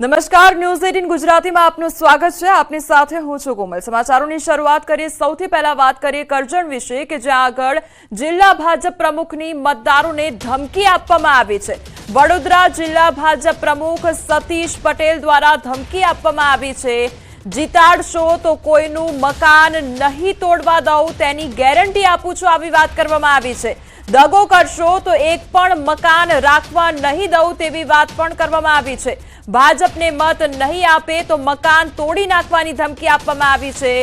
નમસ્કાર, news eighteen ગુજરાતીમાં આપનું સ્વાગત છે. આપની સાથે હું છું કોમલ. સમાચારોની શરૂઆત કરીએ. સૌથી પહેલા વાત કરીએ કરજણ વિશે કે જ્યાં આગળ જિલ્લા ભાજપ પ્રમુખની મતદારોને ધમકી આપવામાં આવી છે. વડોદરા જિલ્લા ભાજપ પ્રમુખ સતીશ પટેલ દ્વારા ધમકી આપવામાં આવી છે. જીતાડશો તો કોઈનું મકાન નહીં તોડવા દઉં, તેની ગેરંટી આપું છું, આવી વાત કરવામાં આવી છે. દગો કરશો તો એક પણ મકાન રાખવા નહીં દઉં તેવી વાત પણ કરવામાં આવી છે. ભાજપને મત નહીં આપે તો મકાન તોડી નાખવાની ધમકી આપવામાં આવી છે.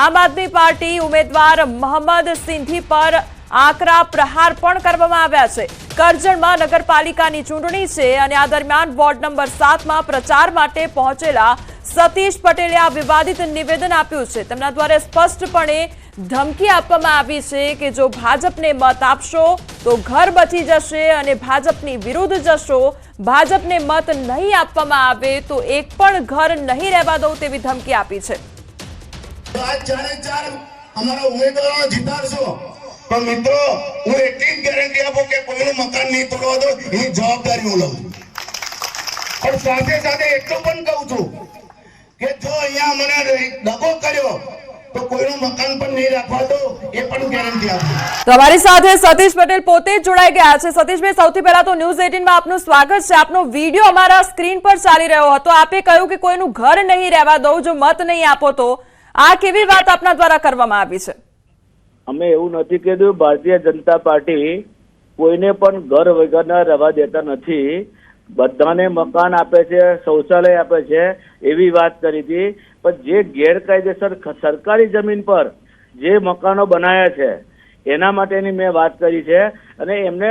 આમ આદમી પાર્ટી ઉમેદવાર મોહમ્મદ સિંધી પર આકરા પ્રહાર પણ કરવામાં આવ્યા છે. કરજણમાં નગરપાલિકાની ચૂંટણી છે અને આ દરમિયાન વોર્ડ નંબર સાતમાં પ્રચાર માટે પહોંચેલા સતીશ પટેલે આ વિવાદિત નિવેદન આપ્યું છે. તેમના દ્વારા સ્પષ્ટપણે ધમકી આપવામાં આવી છે કે જો ભાજપને મત આપશો તો ઘર બચી જશે અને ભાજપની વિરુદ્ધ જશો. ભાજપને મત નહીં આપવામાં આવે તો એક પણ ઘર નહીં રહેવા દઉં તેવી ધમકી આપી છે. અમારા ઉમેદવારો જીતાડશો. તો મિત્રો, હું એટલી જ ગેરંટી આપું કે કોઈનું મકાન નહીં તોડવા દો એની જવાબદારી હું લઉં પણ સાથે સાથે એટલું પણ કહું છું કે જો અહીંયા મને દગો કર્યો, તો કોઈનું મકાન પણ નહીં રાખવા દો એ પણ ગેરંટી આપું છું. સાથે સતીશ પટેલ પોતે જ જોડાઈ ગયા છે. સતીશભાઈ, સૌથી પહેલા તો ન્યૂઝ એટીનમાં આપનું સ્વાગત છે. આપનો વીડિયો અમારા સ્ક્રીન પર ચાલી રહ્યો હતો. આપે કહ્યું કે કોઈનું ઘર નહીં રહેવા દઉં, જો મત નહીં આપો તો આ કેવી વાત આપના દ્વારા કરવામાં આવી છે? અમે એવું નથી કીધું, ભારતીય જનતા પાર્ટી કોઈને પણ ઘર વગરના રહેવા દેતા નથી. બધાને મકાન આપે છે, શૌચાલય આપે છે, એવી વાત કરી હતી. પણ જે ગેરકાયદેસર સરકારી જમીન પર જે મકાનો બનાવ્યા છે, એના માટેની મેં વાત કરી છે. અને એમને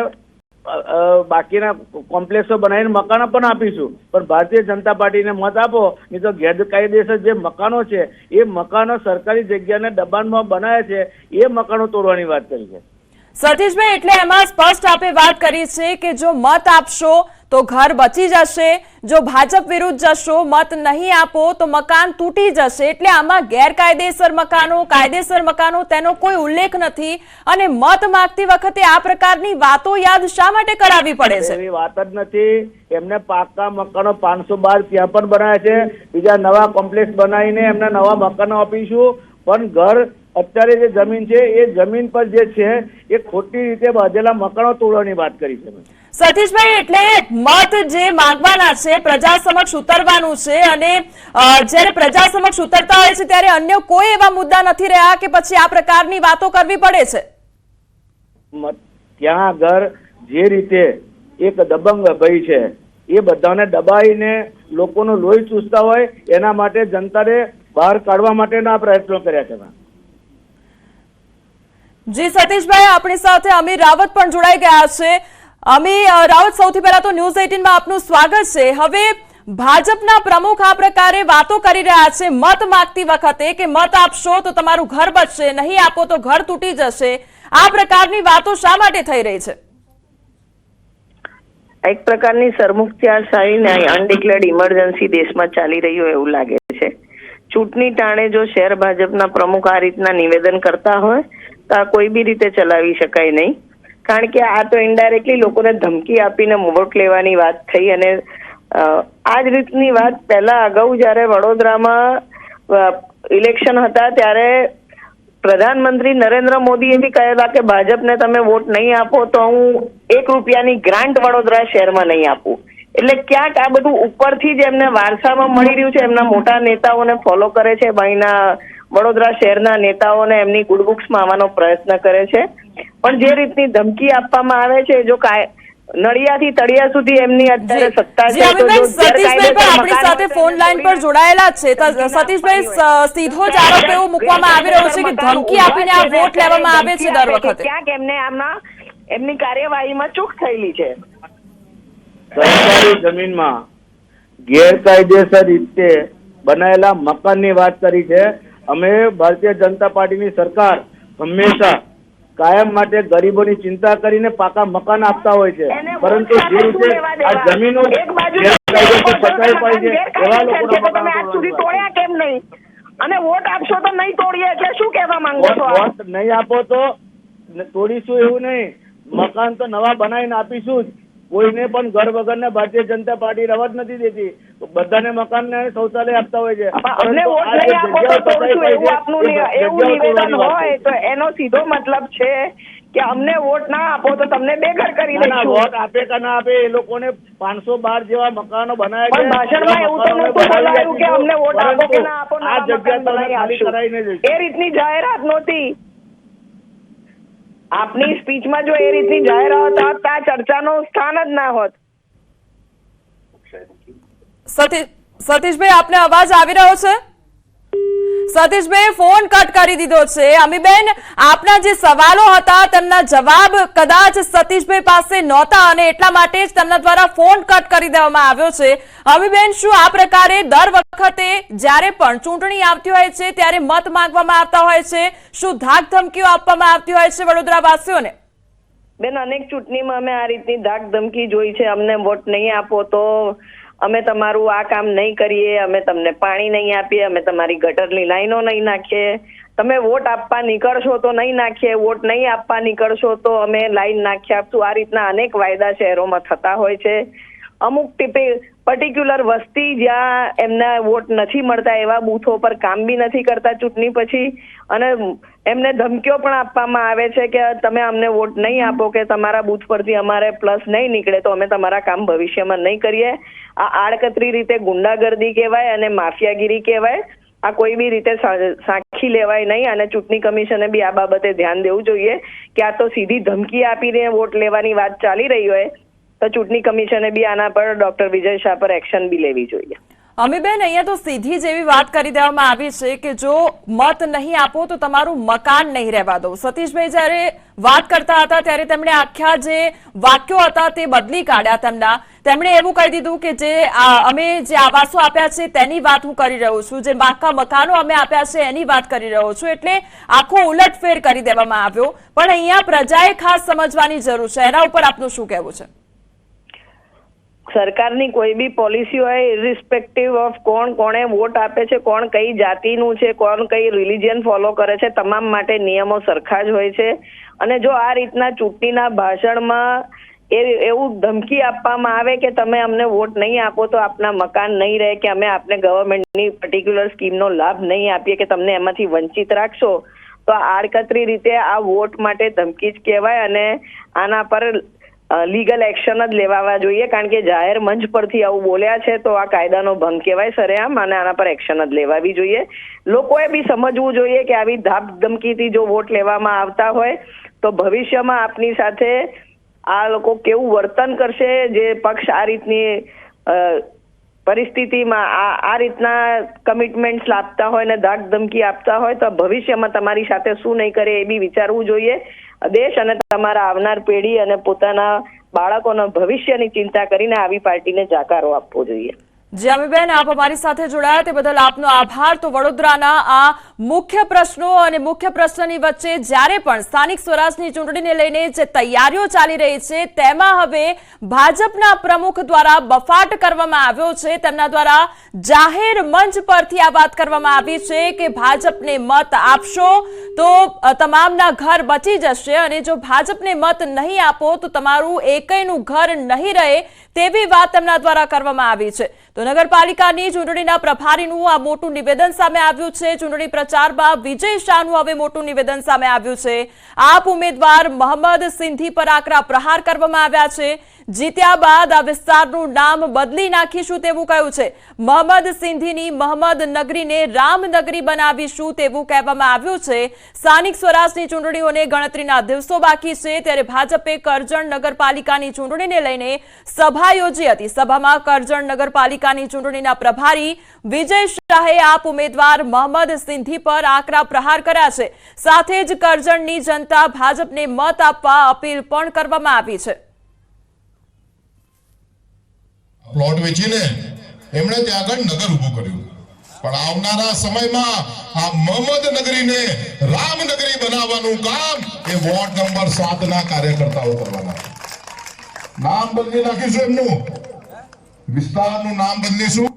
બાકીના કોમ્પ્લેક્સો બનાવીને મકાનો પણ આપીશું. પણ ભારતીય જનતા પાર્ટીને મત આપો, નહીં તો ગેરકાયદેસર જે મકાનો છે, એ મકાનો સરકારી જગ્યાને દબાણમાં બનાવ્યા છે, એ મકાનો તોડવાની વાત કરી છે. સતીશભાઈ, એટલે એમાં સ્પષ્ટ આપે વાત કરી છે કે જો મત આપશો તો ઘર બચી જશે, જો ભાજપ વિરુદ્ધ જશો, મત નહીં આપો તો મકાન તૂટી જશે. એટલે આમાં ગેરકાયદેસર મકાનો, કાયદેસર મકાનો તેનો કોઈ ઉલ્લેખ નથી અને મત માંગતી વખતે આ પ્રકારની વાતો યાદ શા માટે કરાવવી પડે છે? એવી વાત જ નથી. એમને પાકા મકાનો પાંચસો બાર ત્યાં પણ બનાવ્યા છે. બીજા નવા કોમ્પ્લેક્સ બનાવીને એમને નવા મકાનો આપીશું. પણ ઘર અત્યારે જે જમીન છે એ જમીન પર જે છે એ ખોટી રીતે બાંધેલા મકાનો તોડવાની વાત કરી છે. સતીશભાઈ એટલે મત જે માંગવાના છે પ્રજા સમક્ષ ઉતરવાનું છે અને જ્યારે પ્રજા સમક્ષ ઉતરતા હોય છે ત્યારે અન્ય કોઈ એવા મુદ્દા નથી રહ્યા કે પછી આ પ્રકારની વાતો કરવી પડે છે ત્યાં આગળ જે રીતે એક દબંગ ભાઈ છે એ બધાને દબાઈને લોકોનું લોહી ચૂસતા હોય એના માટે જનતાને બહાર કાઢવા માટેના પ્રયત્નો કર્યા છે. જી, સતીશભાઈ, આપણી સાથે અમીર રાવત પણ જોડાઈ ગયા છે. અમી રાવત, સૌથી પહેલા તો ન્યૂઝ એઇટીનમાં આપનું સ્વાગત છે. હવે ભાજપના પ્રમુખ આ પ્રકારે વાતો કરી રહ્યા છે, મત માંગતી વખતે કે મત આપશો તો તમારું ઘર બચશે, નહીં આપો તો ઘર તૂટી જશે. આ પ્રકારની વાતો શા માટે થઈ રહી છે? એક પ્રકારની સરમુખત્યારશાહીને અનડિક્લેર્ડ ઇમરજન્સી દેશમાં ચાલી રહ્યું એવું લાગે છે. ચૂંટણી ટાણે જો શહેર ભાજપના પ્રમુખ આ રીતના નિવેદન કરતા હોય કોઈ બી રીતે ચલાવી શકાય નહીં. કારણ કે આ તો ઇનડાયરેક્ટલી લોકોને ધમકી આપીને વોટ લેવાની વાત થઈ અને આ જ રીતની વાત પહેલા અગાઉ જ્યારે વડોદરામાં ઇલેક્શન હતા ત્યારે પ્રધાનમંત્રી નરેન્દ્ર મોદીએ બી કહેલા કે ભાજપને તમે વોટ નહીં આપો તો હું એક રૂપિયાની ગ્રાન્ટ વડોદરા શહેરમાં નહીં આપું. એટલે ક્યાંક આ બધું ઉપરથી જ એમને વારસામાં મળી રહ્યું છે. એમના મોટા નેતાઓને ફોલો કરે છે. ભાઈના વડોદરા શહેરના નેતાઓને એમની ગુડબુક્સમાં આવવાનો પ્રયત્ન કરે છે. પણ જે રીતની ધમકી આપવામાં આવે છે જો કાય નડિયાથી તળિયા સુધી એમની અત્યારે સત્તા છે તો જો અમીરભાઈ સતીશભાઈ પણ ગેરકાયદેસર આપણી સાથે ફોન લાઈન પર જોડાયેલા છે. સતીશભાઈ સીધો જ આરોપ એવો મૂકવામાં આવી રહ્યો છે કે ધમકી આપીને આ વોટ લેવામાં આવે છે દર વખતે. ક્યાંક એમને આમના એમની કાર્યવાહીમાં ચૂક થયેલી છે. સરકારી જમીનમાં ગેરકાયદેસર રીતે બનાયેલા મકાનની વાત કરી છે. અમે ભારતીય જનતા પાર્ટીની સરકાર હંમેશા કાયમ માટે ગરીબોની ચિંતા કરીને પાકા મકાન આપતા હોય છે. પરંતુ જે રીતે આ જમીનો બચાવી પડી છે. એવા લોકોના મકાનો કેમ નહીં? અને વોટ આપશો તો નહીં તોડીએ એટલે શું કહેવા માંગો છો વોટ નહીં આપો તો તોડીશું એવું નહીં. મકાન તો નવા બનાવીને આપીશું જ. કોઈને પણ ઘર વગરના ભારતીય જનતા પાર્ટી રવા જ નથી દેતી. બધાને મકાન ને શૌચાલય આપતા હોય છે. અમને વોટ નહીં આપો તો જગ્યાઓ તોડશું પતાવી એવું આપનું એવું નિવેદન હોય તો એનો સીધો મતલબ છે કે અમને વોટ ના આપો તો તમને બેઘર કરી દઈશું વોટ આપે કે ના આપે એ લોકોને પાંચસો બાર જેવા મકાનો બનાવ્યા પણ ભાષણમાં એવું તો નહોતું બોલાયું કે અમને વોટ આપો કે ના આપો આ જગ્યા તમે ખાલી કરાવીને એ રીતની જાહેરાત નહોતી. આપની સ્પીચમાં જો એ રીતની જાહેરાત હોત તો આ ચર્ચાનો સ્થાન જ ના હોત. સતીશ સતીશભાઈ આપને અવાજ આવી રહ્યો છે? સતીશભાઈ ફોન કટ કરી દીધો છે. અમીબેન, આપના જે સવાલો હતા તેમના જવાબ કદાચ સતીશભાઈ પાસે નહોતા અને એટલા માટે જ તેમના દ્વારા ફોન કટ કરી દેવામાં આવ્યો છે. અમીબેન, શું આ પ્રકારે દર વખતે જ્યારે પણ ચૂંટણી આવતી હોય છે, ત્યારે મત માંગવામાં આવતા હોય છે? શું ધાક ધમકીઓ આપવામાં આવતી હોય છે વડોદરાવાસીઓને? બેન, અનેક ચૂંટણીમાં અમે આ રીતની ધાક ધમકી જોઈ છે. અમને વોટ નહીં આપો તો અમે તમારું આ કામ નહીં કરીએ, અમે તમને પાણી નહીં આપીએ, અમે તમારી ગટરની લાઈનો નહીં નાખીએ. તમે વોટ આપવા નીકળશો તો નહીં નાખીએ, વોટ નહીં આપવા નીકળશો તો અમે લાઈન નાખી આપશું. આ રીતના અનેક વાયદા શહેરોમાં થતા હોય છે. અમુક ટીપે પર્ટિક્યુલર વસ્તી જ્યાં એમને વોટ નથી મળતા એવા બૂથો પર કામ બી નથી કરતા ચૂંટણી પછી. અને એમને ધમકીઓ પણ આપવામાં આવે છે કે તમે અમને વોટ નહીં આપો કે તમારા બૂથ પરથી અમારે પ્લસ નહીં નીકળે તો અમે તમારા કામ ભવિષ્યમાં નહીં કરીએ. આ આડકતરી રીતે ગુંડાગર્દી કહેવાય અને માફિયાગીરી કહેવાય. આ કોઈ બી રીતે સાખી લેવાય નહીં અને ચૂંટણી કમિશને બી આ બાબતે ધ્યાન દેવું જોઈએ કે આ તો સીધી ધમકી આપીને વોટ લેવાની વાત ચાલી રહી હોય તો ચૂંટણી કમિશને બી આના પર ડોક્ટર વિજય શાહ પર એક્શન બી લેવી જોઈએ. અમીબેન, અહીંયા તો સીધી જેવી વાત કરી દેવામાં આવી છે કે જો મત નહીં આપો તો તમારું મકાન નહીં રહેવા દો. સતીશભાઈ જ્યારે વાત કરતા હતા ત્યારે તેમણે આખ્યા જે વાક્યો હતા તે બદલી કાઢ્યા તેમના. તેમણે એવું કહી દીધું કે જે અમે જે આવાસો આપ્યા છે તેની વાત હું કરી રહ્યો છું. જે પાકા મકાનો અમે આપ્યા છે એની વાત કરી રહ્યો છું. એટલે આખો ઉલટફેર કરી દેવામાં આવ્યો. પણ અહીંયા પ્રજાએ ખાસ સમજવાની જરૂર છે. એના ઉપર આપનું શું કહેવું છે? સરકારની કોઈ બી પોલિસી હોય ઇરિસ્પેક્ટિવ ઓફ કોણ કોણે વોટ આપે છે, કોણ કઈ જાતિનું છે, કોણ કઈ રિલિજિયન ફોલો કરે છે, તમામ માટે નિયમો સરખા જ હોય છે. અને જો આ રીતના ચૂંટણીના ભાષણમાં એ એવું ધમકી આપવામાં આવે કે તમે અમને વોટ નહીં આપો તો આપના મકાન નહીં રહે, કે અમે આપને ગવર્મેન્ટની પર્ટિક્યુલર સ્કીમનો લાભ નહીં આપીએ, કે તમને એમાંથી વંચિત રાખશો, તો આડકતરી રીતે આ વોટ માટે ધમકી જ કહેવાય અને આના પર લીગલ એક્શન જ લેવાવા જોઈએ, કારણ કે જાહેર મંચ પરથી આવું બોલ્યા છે, તો આ કાયદાનો ભંગ કહેવાય સરેઆમ, અને આના પર એક્શન જ લેવાવી જોઈએ. લોકોએ બી સમજવું જોઈએ કે આવી ધાપ ધમકીથી જો વોટ લેવામાં આવતા હોય, તો ભવિષ્યમાં આપની સાથે આ લોકો કેવું વર્તન કરશે, જે પક્ષ આ રીતની પરિસ્થિતિમાં આ આ રીતના કમિટમેન્ટ્સ આપતા હોય ને ધાક ધમકી આપતા હોય તો ભવિષ્યમાં તમારી સાથે શું નહીં કરે એ બી વિચારવું જોઈએ. દેશ અને તમારા આવનાર પેઢી અને પોતાના બાળકોના ભવિષ્યની ચિંતા કરીને આવી પાર્ટીને જાકારો આપવો જોઈએ. જ્યામીબેન આપ અમારી સાથે જોડાયા તે બદલ આપનો આભાર. તો વડોદરાના આ મુખ્ય પ્રશ્નો અને મુખ્ય પ્રશ્નની વચ્ચે જ્યારે પણ સ્થાનિક સ્વરાજની ચૂંટણીને લઈને જે તૈયારીઓ ચાલી રહી છે, તેમાં હવે ભાજપના પ્રમુખ દ્વારા બફાટ કરવામાં આવ્યો છે. તેમના દ્વારા જાહેર મંચ પરથી આ વાત કરવામાં આવી છે કે ભાજપને મત આપશો તો તમામના ઘર બચી જશે અને જો ભાજપને મત નહીં આપો તો તમારું એકયનું ઘર નહીં રહે તેવી વાત તેમના દ્વારા કરવામાં આવી છે. તો નગરપાલિકાની ચૂંટણીના પ્રભારીનું આ મોટું નિવેદન સામે આવ્યું છે. ચૂંટણી પ્રચારમાં વિજય શાહનું હવે મોટું નિવેદન સામે આવ્યું છે. આપ ઉમેદવાર મોહમ્મદ સિંધી પર આકરા પ્રહાર કરવામાં આવ્યા છે. જીત્યા બાદ આ વિસ્તારનું નામ બદલી નાખીશું તેવું કહ્યું છે. મોહમ્મદ સિંધીની મોહમ્મદ નગરીને રામનગરી બનાવીશું તેવું કહેવામાં આવ્યું છે. સ્થાનિક સ્વરાજની ચૂંટણીઓને ગણતરીના દિવસો બાકી છે. ત્યારે ભાજપે કરજણ નગરપાલિકાની ચૂંટણીને લઈને સભા યોજી હતી. સભામાં કરજણ નગરપાલિકાની ચૂંટણીના પ્રભારી વિજય શાહે આપ ઉમેદવાર મોહમ્મદ સિંધી પર આકરા પ્રહાર કર્યા છે. સાથે જ કરજણની જનતા ભાજપને મત આપવા અપીલ પણ કરવામાં આવી છે. પ્લોટ વેચીને એમણે ત્યાં આગળ નગર ઊભું કર્યું. પણ આવનારા સમયમાં આ મહમદ નગરીને રામનગરી બનાવવાનું કામ એ વોર્ડ નંબર સાત ના કાર્યકર્તાઓ કરવાના. નામ બદલી નાખીશું એમનું. વિસ્તારનું નામ બદલીશું.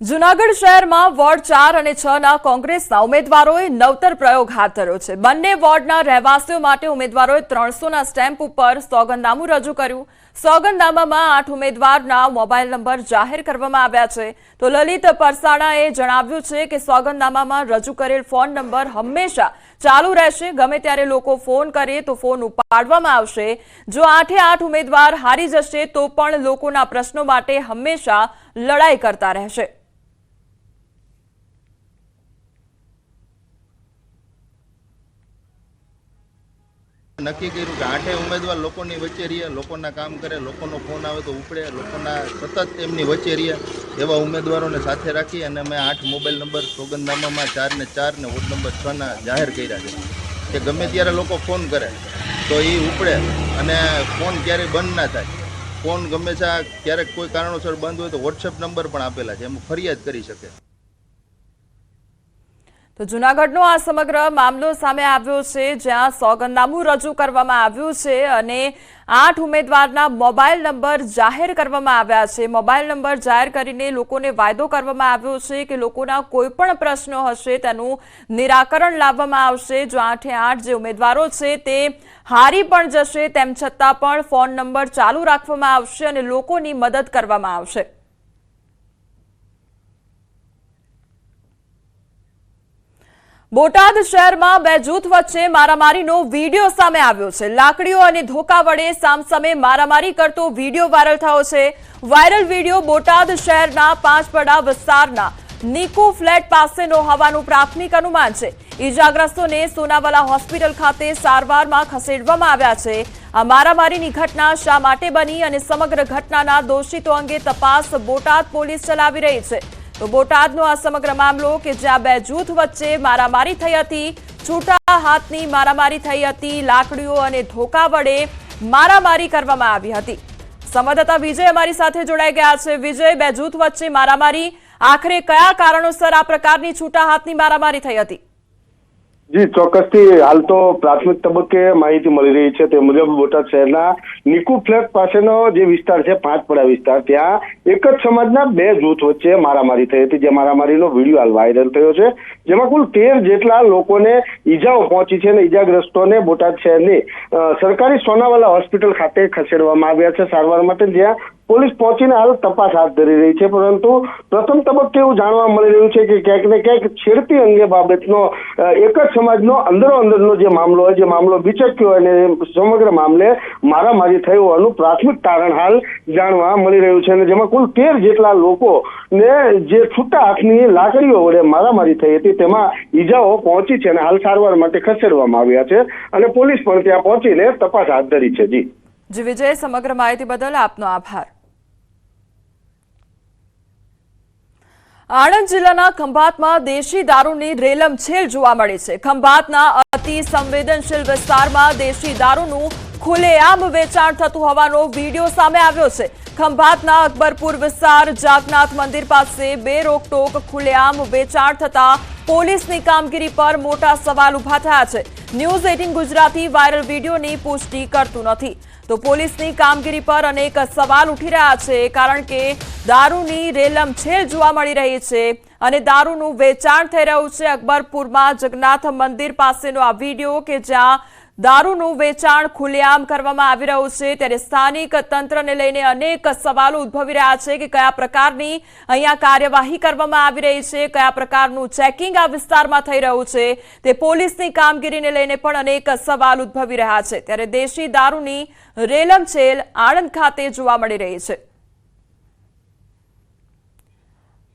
જુનાગઢ શહેરમાં વોર્ડ ચાર અને છ ના કોંગ્રેસના ઉમેદવારોએ નવતર પ્રયોગ હાથ ધર્યો છે. બંને વોર્ડના રહેવાસીઓ માટે ઉમેદવારોએ ત્રણસોના સ્ટેમ્પ ઉપર સોગંદનામું રજૂ કર્યું. સોગંદનામામાં આઠ ઉમેદવારના મોબાઈલ નંબર જાહેર કરવામાં આવ્યા છે. તો લલિત પરસાણાએ જણાવ્યું છે કે સોગંદનામામાં રજૂ કરેલ ફોન નંબર હંમેશા ચાલુ રહેશે. ગમે ત્યારે લોકો ફોન કરે તો ફોન ઉપાડવામાં આવશે. જો આઠે આઠ ઉમેદવાર હારી જશે તો પણ લોકોના પ્રશ્નો માટે હંમેશા લડાઈ કરતા રહેશે. નક્કી કર્યું કે આઠે ઉમેદવાર લોકોની વચ્ચે રહીએ લોકોના કામ કરે, લોકોનો ફોન આવે તો ઉપડે, લોકોના સતત એમની વચ્ચે રહીએ એવા ઉમેદવારોને સાથે રાખી અને અમે આઠ મોબાઈલ નંબર સોગંદનામામાં ચાર ને ચાર ને વોર્ડ નંબર છ ના જાહેર કર્યા છે. કે ગમે ત્યારે લોકો ફોન કરે, તો એ ઉપડે અને ફોન ક્યારેય બંધ ના થાય. ફોન ગમે ક્યારેક કોઈ કારણોસર બંધ હોય તો વોટ્સએપ નંબર પણ આપેલા છે, એમ ફરિયાદ કરી શકે. તો જુનાગઢનો આ સમગ્ર મામલો સામે આવ્યો છે, જ્યાં સોગંદનામું રજૂ કરવામાં આવ્યું છે અને આઠ ઉમેદવારના મોબાઈલ નંબર જાહેર કરવામાં આવ્યા છે. મોબાઈલ નંબર જાહેર કરીને લોકોને વાયદો કરવામાં આવ્યો છે કે લોકોના કોઈ પણ પ્રશ્નો હશે તેનું નિરાકરણ લાવવામાં આવશે. જો આઠે આઠ જે ઉમેદવારો છે તે હારી પણ જશે, તેમ છતાં પણ ફોન નંબર ચાલુ રાખવામાં આવશે અને લોકોની મદદ કરવામાં આવશે. બોટાદ શહેરમાં બે જૂથ વચ્ચે મારામારીનો વીડિયો સામે આવ્યો છે. લાકડીઓ અને ધોકા વડે સામસામે મારામારી કરતો વીડિયો વાયરલ થયો છે. વાયરલ વીડિયો બોટાદ શહેરના પાંચપડા વિસ્તારના નિકુ ફ્લેટ પાસેનો હોવાનું પ્રાથમિક અનુમાન છે. ઈજાગ્રસ્તોને સોનાવાલા હોસ્પિટલ ખાતે સારવારમાં ખસેડવામાં આવ્યા છે. આ મારામારીની ઘટના શા માટે બની અને સમગ્ર ઘટનાના દોષિતો અંગે તપાસ બોટાદ પોલીસ ચલાવી રહી છે. તો બોટાદનો આ સમગ્ર મામલો કે જ્યાં બે જૂથ વચ્ચે મારામારી થઈ હતી, છૂટા હાથની મારામારી થઈ હતી, લાકડીઓ અને ધોકા વડે મારામારી કરવામાં આવી હતી. સંવાદદાતા વિજય અમારી સાથે જોડાઈ ગયા છે. વિજય, બે જૂથ વચ્ચે મારામારી, આખરે કયા કારણોસર આ પ્રકારની છૂટા હાથની મારામારી થઈ હતી? જી, ચોક્કસથી હાલ તો પ્રાથમિક તબક્કે માહિતી મળી રહી છે તે મુજબ બોટાદ શહેરના નિકુ ફ્લેટ પાસેનો જે વિસ્તાર છે, પાંચપડા વિસ્તાર, ત્યાં એક જ સમાજના બે જૂથ વચ્ચે મારામારી થઈ હતી, જે મારામારીનો વીડિયો હાલ વાયરલ થયો છે. જેમાં કુલ તેર જેટલા લોકોને ઈજાઓ પહોંચી છે અને ઈજાગ્રસ્તોને બોટાદ શહેરની સરકારી સોનાવાલા હોસ્પિટલ ખાતે ખસેડવામાં આવ્યા છે. સારવાર માટે જ્યાં પોલીસ પહોંચીને હાલ તપાસ હાથ ધરી રહી છે, પરંતુ પ્રથમ તબક્કે એવું જાણવા મળી રહ્યું છે કે ક્યાંક ને ક્યાંક છેડતી અંગે બાબતનો એક જ સમાજનો અંદરો અંદરનો જે મામલો જે મામલો બિચક્યો અને સમગ્ર મામલે મારામારી થઈ હોવાનું પ્રાથમિક તારણ હાલ જાણવા મળી રહ્યું છે અને જેમાં કુલ તેર જેટલા લોકો ને જે છૂટા હાથની લાકડીઓ વડે મારામારી થઈ હતી, તેમાં ઈજાઓ પહોંચી છે અને હાલ સારવાર માટે ખસેડવામાં આવ્યા છે અને પોલીસ પણ ત્યાં પહોંચીને તપાસ હાથ ધરી છે. જી. જી, વિજય, સમગ્ર માહિતી બદલ આપનો આભાર. આણંદ જિલ્લાના ખંભાતમાં દેશી દારૂની રેલમછેલ જોવા મળી છે. ખંભાતના અતિ સંવેદનશીલ વિસ્તારમાં દેશી દારૂનું ખુલ્લેઆમ વેચાણ થતું હોવાનો વીડિયો સામે આવ્યો છે. ખંભાતના અકબરપુર વિસ્તાર જાગનાથ મંદિર પાસે બે રોકટોક ખુલ્લેઆમ વેચાણ થતા પોલીસની કામગીરી પર મોટા સવાલ ઊભા થયા છે. ન્યૂઝ એટીન ગુજરાતી વાયરલ વિડીયોની પુષ્ટિ કરતું નથી. તો પોલીસની કામગીરી પર અનેક સવાલ ઉઠી રહ્યા છે, કારણ કે દારૂની રેલમ છેલ જોવા મળી રહી છે અને દારૂનું વેચાણ થઈ રહ્યું છે. અકબરપુરમાં જગન્નાથ મંદિર પાસેનો આ વીડિયો કે જ્યાં દારૂનું વેચાણ ખુલ્લેઆમ કરવામાં આવી રહ્યું છે. ત્યારે સ્થાનિક તંત્રને લઈને અનેક સવાલો ઉદ્ભવી રહ્યા છે કે કયા પ્રકારની અહીંયા કાર્યવાહી કરવામાં આવી રહી છે, કયા પ્રકારનું ચેકિંગ આ વિસ્તારમાં થઈ રહ્યું છે. તે પોલીસની કામગીરીને લઈને પણ અનેક સવાલ ઉદ્ભવી રહ્યા છે. ત્યારે દેશી દારૂની રેલમછેલ આણંદ ખાતે જોવા મળી રહી છે.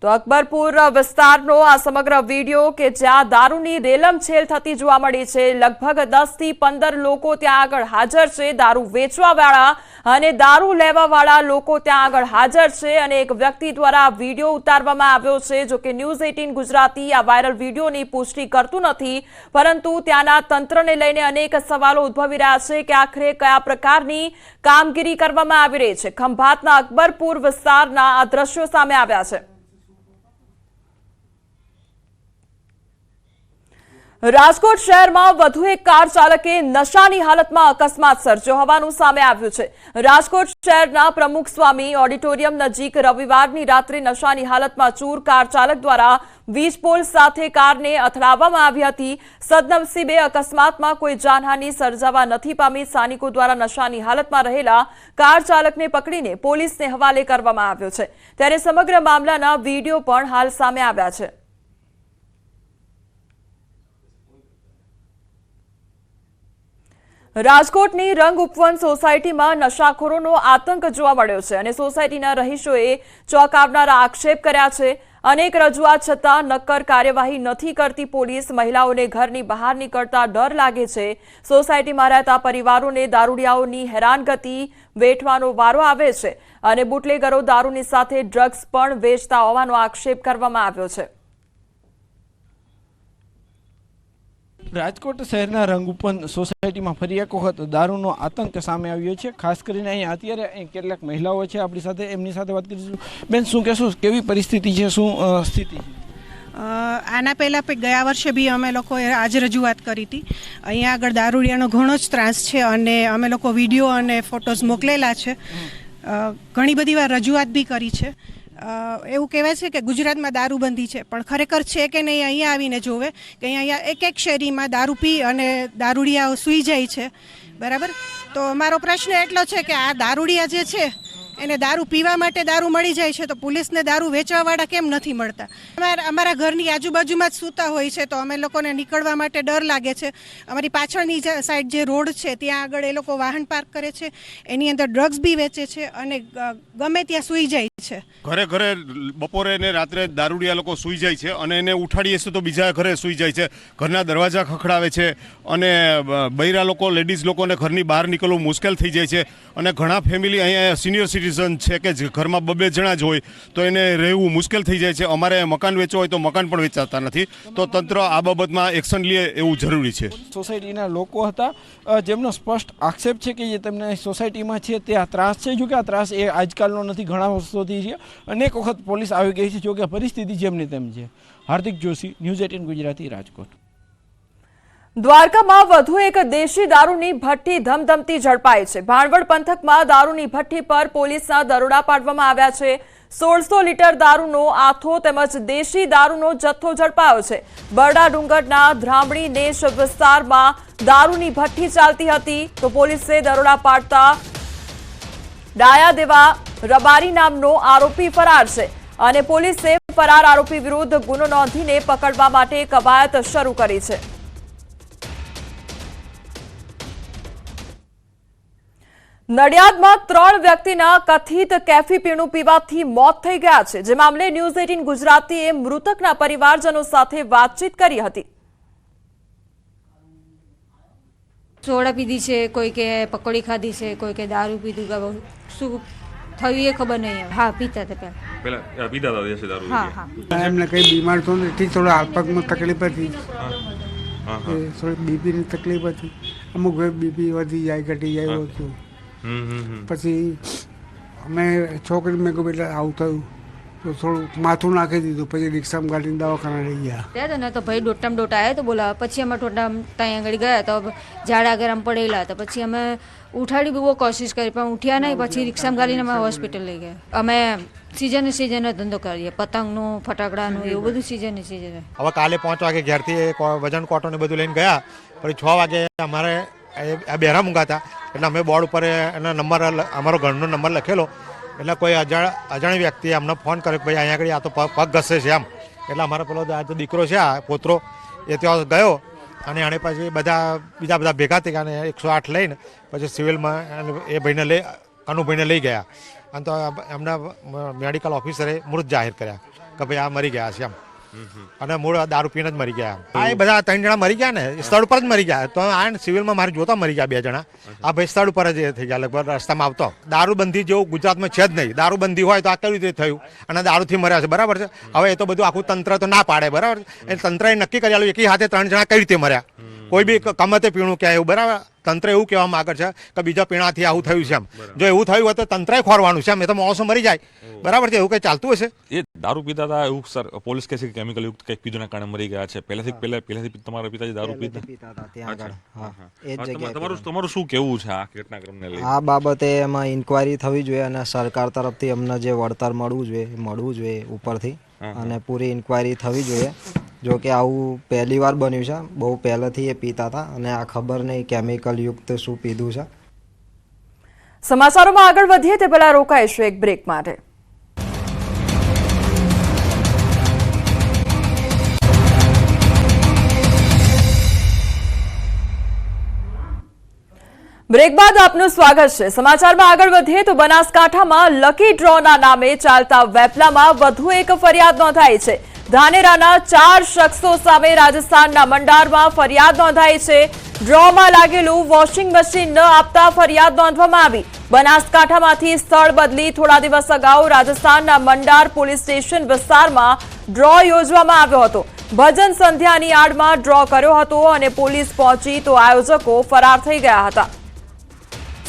તો અકબરપુર વિસ્તારનો આ સમગ્ર વીડિયો કે જ્યાં દારૂની રેલમછેલ થતી જોવા મળી છે. લગભગ દસથી પંદર લોકો ત્યાં આગળ હાજર છે દારૂ વેચવાવાળા અને દારૂ લેવાવાળા લોકો ત્યાં આગળ હાજર છે અને એક વ્યક્તિ દ્વારા વીડિયો ઉતારવામાં આવ્યો છે જો કે ન્યૂઝ એટીન ગુજરાતી આ વાયરલ વિડીયોની પુષ્ટિ કરતું નથી, પરંતુ ત્યાંના તંત્રને લઈને અનેક સવાલો ઉદ્ભવી રહ્યા છે કે આખરે કયા પ્રકારની કામગીરી કરવામાં આવી રહી છે. ખંભાતના અકબરપુર વિસ્તારના આ દ્રશ્યો સામે આવ્યા છે. રાજકોટ શહેરમાં વધુ એક કાર ચાલકે નશાની હાલતમાં અકસ્માત સર્જ્યો હોવાનું સામે આવ્યું છે. રાજકોટ શહેરના પ્રમુખ સ્વામી ઓડિટોરિયમ નજીક રવિવારની રાત્રે નશાની હાલતમાં ચૂર કાર ચાલક દ્વારા વીજ પોલ સાથે કારને અથડાવવામાં આવી હતી. સદનસીબે અકસ્માતમાં કોઈ જાનહાનિ સર્જાવા નથી પામી. સ્થાનિકો દ્વારા નશાની હાલતમાં રહેલા કાર ચાલકને પકડીને પોલીસને હવાલે કરવામાં આવ્યો છે. ત્યારે સમગ્ર મામલાના વીડિયો પણ હાલ સામે આવ્યા છે. રાજકોટની રંગ ઉપવન સોસાયટીમાં નશાખોરોનો આતંક જોવા મળ્યો છે અને સોસાયટીના રહીશોએ ચોંકાવનારા આક્ષેપ કર્યા છે. અનેક રજૂઆત છતાં નક્કર કાર્યવાહી નથી કરતી પોલીસ. મહિલાઓને ઘરની બહાર નીકળતા ડર લાગે છે. સોસાયટીમાં રહેતા પરિવારોને દારૂડિયાઓની હેરાનગતિ વેઠવાનો વારો આવે છે અને બુટલેગરો દારૂની સાથે ડ્રગ્સ પણ વેચતા હોવાનો આક્ષેપ કરવામાં આવ્યો છે. રાજકોટ શહેરના રંગુપન સોસાયટીમાં ફરી એક વખત દારૂનો આતંક સામે આવ્યો છે. ખાસ કરીને અહીંયા અત્યારે અહીં કેટલાક મહિલાઓ છે. આપણી સાથે એમની સાથે વાત કરીશું. બેન, શું કહેશું? કેવી પરિસ્થિતિ છે? શું સ્થિતિ આના પહેલાં ગયા વર્ષે બી અમે લોકોએ આજ રજૂઆત કરી હતી. અહીંયા આગળ દારૂડિયાનો ઘણો જ ત્રાસ છે અને અમે લોકો વીડિયો અને ફોટોઝ મોકલેલા છે. ઘણી બધી વાર રજૂઆત બી કરી છે. એવું કહેવાય છે કે ગુજરાતમાં દારૂબંધી છે, પણ ખરેખર છે કે નહીં અહીંયા આવીને જોવે કે અહીંયા એક એક શેરીમાં દારૂ પી અને દારૂડિયાઓ સૂઈ જાય છે, બરાબર? તો મારો પ્રશ્ન એટલો છે કે આ દારૂડિયા જે છે, એને દારૂ પીવા માટે દારૂ મળી જાય છે તો પોલીસને દારૂ વેચવાવાળા કેમ નથી મળતા? અમારા અમારા ઘરની આજુબાજુમાં જ સૂતા હોય છે તો અમે લોકોને નીકળવા માટે ડર લાગે છે. અમારી પાછળની સાઈડ જે રોડ છે ત્યાં આગળ એ લોકો વાહન પાર્ક કરે છે, એની અંદર ડ્રગ્સ બી વેચે છે અને ગમે ત્યાં સૂઈ જાય છે. ઘરે ઘરે બપોરે ને રાત્રે દારૂડિયા લોકો સૂઈ જાય છે અને એને ઉઠાડીએ છીએ તો બીજા ઘરે સૂઈ જાય છે. ઘરના દરવાજા ખખડાવે છે અને બૈરા લોકો લેડીઝ લોકોને ઘરની બહાર નીકળવું મુશ્કેલ થઈ જાય છે. અને ઘણા ફેમિલી અહીંયા સિનિયર સિટીઝન છે કે જે ઘરમાં બબે જણા જ હોય તો એને રહેવું મુશ્કેલ થઈ જાય છે. અમારે મકાન વેચવું હોય તો મકાન પણ વેચાતા નથી. તો તંત્ર આ બાબતમાં એક્શન લે એવું જરૂરી છે. સોસાયટીના લોકો હતા. જેમનો સ્પષ્ટ આક્ષેપ છે કે જે તેમને સોસાયટીમાં છે તે આ ત્રાસ છે? જો કે આ ત્રાસ એ આજકાલનો નથી. ઘણા વર્ષોથી છે. અનેક વખત પોલીસ આવી ગઈ છે. જોકે પરિસ્થિતિ જેમની તેમ છે. Hardik Joshi, news eighteen Gujarati, Rajkot. દ્વારકામાં વધુ એક દેશી દારૂની ભઠ્ઠી ધમધમતી ઝડપાઈ છે. ભાણવડ પંથકમાં દારૂની ભઠ્ઠી પર પોલીસના દરોડા પાડવામાં આવ્યા છે. સોળસો લીટર દારૂનો આથો તેમજ દેશી દારૂનો જથ્થો ઝડપાયો છે. બરડા ડુંગરના ધ્રામણી નેશ વિસ્તારમાં દારૂની ભઠ્ઠી ચાલતી હતી. તો પોલીસે દરોડા પાડતા ડાયા દેવા રબારી નામનો આરોપી ફરાર છે અને પોલીસે ફરાર આરોપી વિરુદ્ધ ગુનો નોંધીને પકડવા માટે કવાયત શરૂ કરી છે. નડિયાદમાં ત્રણ વ્યક્તિના કથિત કેફી પીણું પીવાથી મોત થઈ ગયા છે. જે મામલે ન્યૂઝ એટીન ગુજરાતીએ મૃતકના પરિવારજનો સાથે વાતચીત કરી હતી. સોડા પીધી છે, કોઈ કે પકોડી ખાધી છે, કોઈ કે દારૂ પીધું, શું થયું એ ખબર નહીં હા પીતા હતા પહેલા. પેલા પીતા હતા દેશી દારૂ હા હા. એમને કઈ બીમાર તો નથી થોડા હાલપગમાં તકલીફ હતી. થોડી બીપીની તકલીફ હતી. અમુક વાર બીપી વધી જાય ઘટી જાય એવું હમ પછી અમે છોકરી મેં કહ્યું એટલે આવું થયું. તો થોડું માથું નાખી દીધું. પછી રિક્ષામાં ગાડીને દવાખાના લઈ ગયા. ત્યાં હતા ને તો ભાઈ દોટામ દોટા આવ્યા તો બોલાવા. પછી અમે ટોટામ ત્યાં આગળ ગયા તો ઝાડા ગરમ પડેલા હતા. પછી અમે ઉઠાડી બહુ કોશિશ કરી પણ ઉઠ્યા નહીં પછી રિક્ષામાં ગાડીને અમે હોસ્પિટલ લઈ ગયા. અમે સિઝન સિઝન ધંધો કરીએ પતંગનું ફટાકડાનું એવું બધું સિઝન સિઝન હવે કાલે પાંચ વાગે ઘેરથી વજન કોટો ને બધું લઈને ગયા પછી છ વાગે અમારે આ બેરા મૂંગાતા એટલે અમે બોર્ડ ઉપર એનો નંબર અમારો ઘરનો નંબર લખેલો એટલે કોઈ અજાણ અજાણી વ્યક્તિએ અમને ફોન કર્યો કે ભાઈ અહીંયા આગળ આ તો પગ પગ ઘસે છે એમ. એટલે અમારો પેલો આ તો દીકરો છે આ પોતરો એ ત્યાં ગયો અને આણે પછી બધા બીજા બધા ભેગા થઈ ગયા અને એકસો આઠ લઈને પછી સિવિલમાં એ ભાઈને લઈ અનુભાઈને લઈ ગયા. અને તો એમના મેડિકલ ઓફિસરે મૃત જાહેર કર્યા કે ભાઈ આ મરી ગયા છે એમ. અને મૂળ દારૂ પીને જ મરી ગયા આ બધા ત્રણ જણા મરી ગયા ને સ્થળ ઉપર જ મરી ગયા. તો આ સિવિલમાં મારે જોતા મરી ગયા બે જણા. આ ભાઈ સ્થળ ઉપર જ થઈ ગયા, લગભગ રસ્તામાં આવતો. દારૂબંધી જેવું ગુજરાતમાં છે જ નહીં. દારૂબંધી હોય તો આ કેવી રીતે થયું? અને દારૂથી મર્યા છે. બરાબર છે? હવે એ તો બધું આખું તંત્ર તો ના પાડે, બરાબર એ તંત્રએ નક્કી કરેલું એકી હાથે ત્રણ જણા કઈ રીતે મર્યા? કોઈ બી કમતે પીણું ક્યાં એવું, બરાબર? તંત્ર એવું કહેવામાં આગળ છે કે બીજા પીણાથી આવું થયું છે એમ. જો એવું થયું હોય તો તંત્રએ ખોરવાનું છે એમ. એ તો માણસો મરી જાય. બરાબર છે? એવું કંઈ ચાલતું હશે? એ દારૂ પીતા હતા એવું સર પોલીસ કહે છે કે કેમિકલ યુક્ત કંઈક પીધુના કારણે મરી ગયા છે. પહેલાથી પહેલા પહેલાથી તમારા પિતાજી દારૂ પીતા? તમારું તમારું શું કેવું છે આ ઘટનાક્રમને લઈ? આ બાબતે એમાં ઇન્કવાયરી થવી જોઈએ અને સરકાર તરફથી અમને જે વળતર મળવું જોઈએ મળવું જોઈએ ઉપરથી. અને પૂરી ઇન્કવાયરી થવી જોઈએ. જો કે આવું પહેલી વાર બન્યું છે બહુ પહેલેથી એ પીતા હતા અને આ ખબર નહીં કેમિકલ યુક્ત શું પીધું છે. સમાચારોમાં આગળ વધીએ તે પહેલા રોકાઈશું એક બ્રેક માટે. બ્રેક બાદ આપનું સ્વાગત છે. સમાચારમાં આગળ વધીએ તો બનાસકાંઠામાં લકી ડ્રોના નામે ચાલતા વેપલામાં વધુ એક ફરિયાદ નોંધાઈ છે. ધાનેરાના ચાર શખ્સો સામે રાજસ્થાનના મંડારમાં ફરિયાદ નોંધાઈ છે. ડ્રોમાં લાગેલું વોશિંગ મશીન ન આપતા ફરિયાદ નોંધવામાં આવી. બનાસકાંઠામાંથી સ્થળ બદલી થોડા દિવસ અગાઉ રાજસ્થાનના મંડાર પોલીસ સ્ટેશન વિસ્તારમાં ડ્રો યોજવામાં આવ્યો હતો. ભજન સંધ્યાની આડમાં ડ્રો કર્યો હતો અને પોલીસ પહોંચી તો આયોજકો ફરાર થઈ ગયા હતા.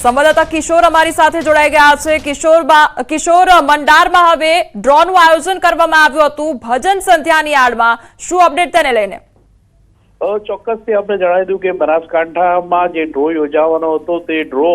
સંવાદદાતા કિશોર અમારી સાથે જોડાઈ ગયા છે. કિશોર કિશોર મંડારમાં હવે ડ્રોનનું આયોજન કરવામાં આવ્યું હતું. ભજન સંધ્યાની આડમાં શું અપડેટ તેને લઈને? ચોક્કસથી આપણે જણાવી દઉં કે બનાસકાંઠામાં જે ડ્રો યોજાવાનો હતો તે ડ્રો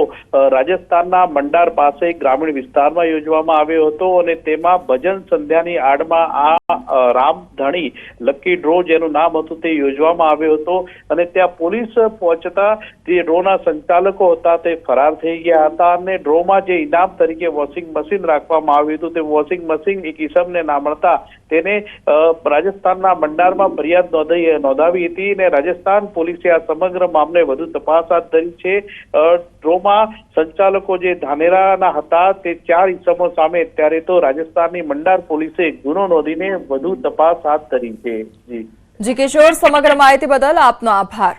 રાજસ્થાનના મંડાર પાસે ગ્રામીણ વિસ્તારમાં યોજવામાં આવ્યો હતો અને તેમાં ભજન સંધ્યાની આડમાં આ રામ રામધણી લકી ડ્રો જેનું નામ હતું તે યોજવામાં આવ્યો હતો અને ત્યાં પોલીસ પહોંચતા જે ડ્રોના સંચાલકો હતા તે ફરાર થઈ ગયા હતા અને ડ્રોમાં જે ઇનામ તરીકે વોશિંગ મશીન રાખવામાં આવ્યું હતું તે વોશિંગ મશીન એક ઈસમને ના મળતા તેને રાજસ્થાનના મંડારમાં ફરિયાદ નોંધાઈ નોંધાવી હતી અને રાજસ્થાન પોલીસે આ સમગ્ર મામલે વધુ તપાસ હાથ ધરી છે. ડ્રોમાં સંચાલકો જે ધાનેરાના હતા તે ચાર ઇસમો સામે ત્યારે તો રાજસ્થાનની મંડાર પોલીસે ગુનો નોંધીને વધુ તપાસ હાથ ધરી છે. જી. જી, કિશોર, સમગ્ર માહિતી બદલ આપનો આભાર.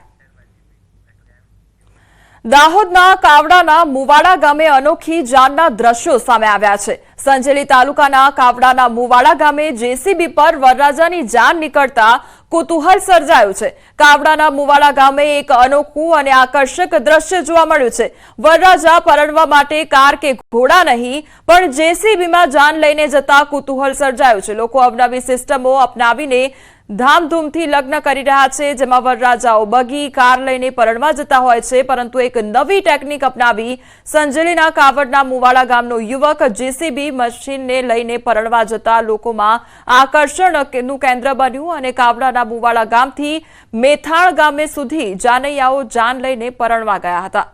દાહોદના કાવડાના મુવાડા ગામે અનોખી જાનના દ્રશ્યો સામે આવ્યા છે. સંજેલી તાલુકાના કાવડાના મુવાડા ગામે જેસીબી પર વરરાજાની જાન નીકળતા કુતૂહલ સર્જાયું છે. કાવડાના મુવાડા ગામે એક અનોખું અને આકર્ષક દ્રશ્ય જોવા મળ્યું છે. વરરાજા પરણવા માટે કાર કે ઘોડા નહીં, પણ જેસીબીમાં જાન લઈને જતા કુતૂહલ સર્જાયું છે. લોકો અવનવી સિસ્ટમો અપનાવીને ધામધૂમથી લગ્ન કરી રહ્યા છે, જેમાં વરરાજાઓ બગી, કાર લઈને પરણવા જતા હોય છે, પરંતુ એક નવી ટેકનિક અપનાવી સંજલીના કાવડના મુવાડા ગામનો યુવક જેસીબી મશીનને લઈને પરણવા જતા લોકોમાં આકર્ષણનું કેન્દ્ર બન્યું અને કાવડાના મુવાડા ગામથી મેથાણ ગામે સુધી જાનૈયાઓ જાન લઈને પરણવા ગયા હતા.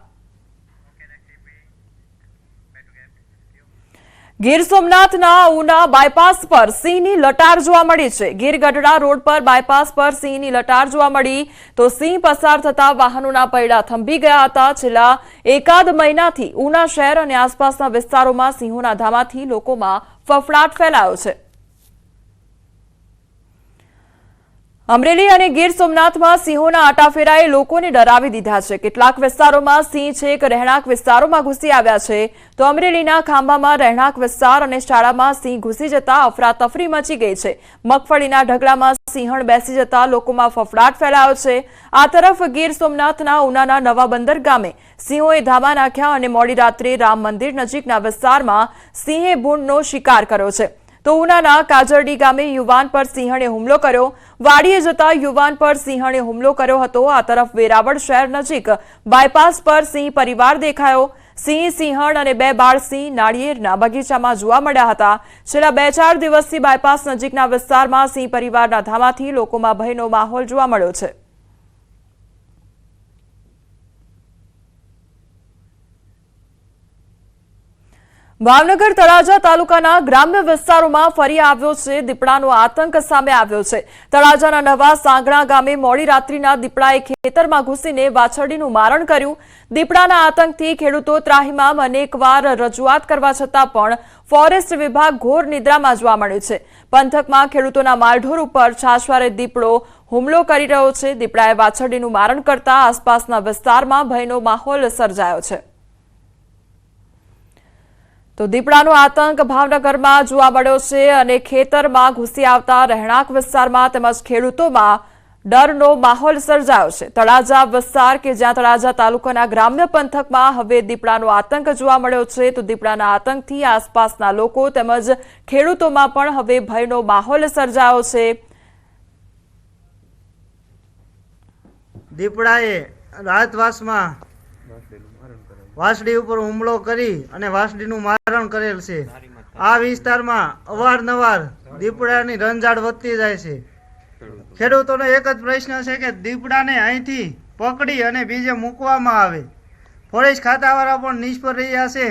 ગીર સોમનાથના ઉના બાયપાસ પર સિંહની લટાર જોવા મળી છે. ગીર ગઢડા રોડ પર બાયપાસ પર સિંહની લટાર જોવા મળી તો સિંહ પસાર થતા વાહનોના પૈડા થંભી ગયા હતા. છેલ્લા એકાદ મહિનાથી ઉના શહેર અને આસપાસના વિસ્તારોમાં સિંહોના ધામાથી લોકોમાં ફફડાટ ફેલાયો છે. અમરેલી અને ગીર સોમનાથમાં સિંહોના આટાફેરાએ લોકોને ડરાવી દીધા છે. કેટલાક વિસ્તારોમાં સિંહ છેક રહેણાંક વિસ્તારોમાં ઘૂસી આવ્યા છે. તો અમરેલીના ખાંભામાં રહેણાંક વિસ્તાર અને શાળામાં સિંહ ઘૂસી જતા અફરાતફરી મચી ગઈ છે. મગફળીના ઢગલામાં સિંહણ બેસી જતા લોકોમાં ફફડાટ ફેલાયો છે. આ તરફ ગીર સોમનાથના ઉનાના નવા બંદર ગામે સિંહોએ ધામા નાખ્યા અને મોડી રાત્રે રામ મંદિર નજીકના વિસ્તારમાં સિંહે ભૂંડનો શિકાર કર્યો છે. તો ઉનાના કાજરડી ગામે યુવાન પર સિંહણે હુમલો કર્યો. વાડીએ જતા યુવાન પર સિંહણે હુમલો કર્યો હતો. આ તરફ વેરાવળ શહેર નજીક બાયપાસ પર સિંહ પરિવાર દેખાયો. સિંહ, સિંહણ અને બે બાળ સિંહ નાળિયેરના બગીચામાં જોવા મળ્યા હતા. છેલ્લા બે ચાર દિવસથી બાયપાસ નજીકના વિસ્તારમાં સિંહ પરિવારના ધામાથી લોકોમાં ભયનો માહોલ જોવા મળ્યો છે. ભાવનગર તળાજા તાલુકાના ગ્રામ્ય વિસ્તારોમાં ફરી આવ્યો છે દીપડાનો આતંક સામે આવ્યો છે. તળાજાના નવા સાંગણા ગામે મોડી રાત્રિના દીપડાએ ખેતરમાં ઘૂસીને વાછરડીનું મારણ કર્યું. દીપડાના આતંકથી ખેડૂતો ત્રાહીમામ અનેકવાર રજૂઆત કરવા છતાં પણ ફોરેસ્ટ વિભાગ ઘોર નિદ્રામાં જોવા મળ્યું છે. પંથકમાં ખેડૂતોના માલઢોર ઉપર છાશવારે દીપડો હુમલો કરી રહ્યો છે. દીપડાએ વાછરડીનું મારણ કરતા આસપાસના વિસ્તારમાં ભયનો માહોલ સર્જાયો છે. તો દીપડાનો આતંક ભાવનગરમાં જોવા મળ્યો છે અને ખેતરમાં ઘૂસી આવતા રહેણાંક વિસ્તારમાં તેમજ ખેડૂતોમાં ડરનો માહોલ સર્જાયો છે. તળાજા વિસ્તાર કે જ્યાં તળાજા તાલુકાના ગ્રામ્ય પંથકમાં હવે દીપડાનો આતંક જોવા મળ્યો છે, તો દીપડાના આતંકથી આસપાસના લોકો તેમજ ખેડૂતોમાં પણ હવે ભયનો માહોલ સર્જાયો છે. દીપડાએ રાતવાસમાં વાસડી ઉપર હુમલો કરી અને વાસડીનું મારણ કરેલ છે. આ વિસ્તારમાં અવારનવાર દીપડાની રંજાડ વધતી જાય છે. ખેડૂતોનો એક જ પ્રશ્ન છે કે દીપડાને અહીંથી પકડી અને બીજે મૂકવામાં આવે. ફોરેસ્ટ ખાતાવાળા પણ નિષ્ફળ રહ્યા છે.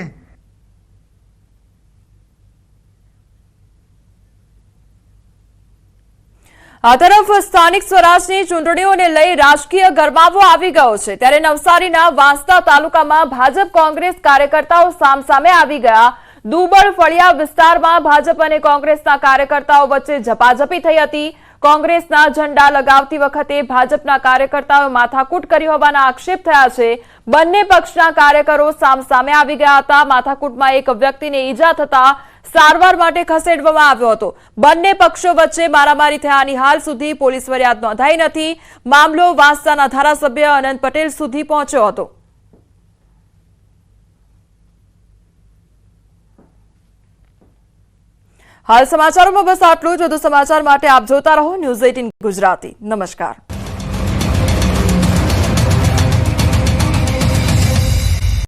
આ તરફ સ્થાનિક સ્વરાજની ચૂંટણીઓને લઈ રાજકીય ગરમાવો આવી ગયો છે. ત્યારે નવસારીના વાંસદા તાલુકામાં ભાજપ કોંગ્રેસ કાર્યકર્તાઓ સામસામે આવી ગયા. દુબળ ફળિયા વિસ્તારમાં ભાજપ અને કોંગ્રેસના કાર્યકર્તાઓ વચ્ચે ઝપાઝપી થઈ હતી. કોંગ્રેસના ઝંડા લગાવતી વખતે ભાજપના કાર્યકર્તાઓએ માથાકૂટ કરી હોવાના આક્ષેપ થયા છે. બંને પક્ષના કાર્યકરો સામસામે આવી ગયા હતા. માથાકૂટમાં એક વ્યક્તિને ઈજા થતા સારવાર માટે ખસેડવામાં આવ્યો હતો. બંને પક્ષો વચ્ચે મારામારી થયાની હાલ સુધી પોલીસ ફરિયાદ નોંધાઈ નથી. મામલો વાંસદાના ધારાસભ્ય અનંત પટેલ સુધી પહોંચ્યો હતો. હાલ સમાચારોમાં બસ આટલું જ વધુ સમાચાર માટે આપ જોતા રહો ન્યૂઝ એટીન ગુજરાતી. નમસ્કાર.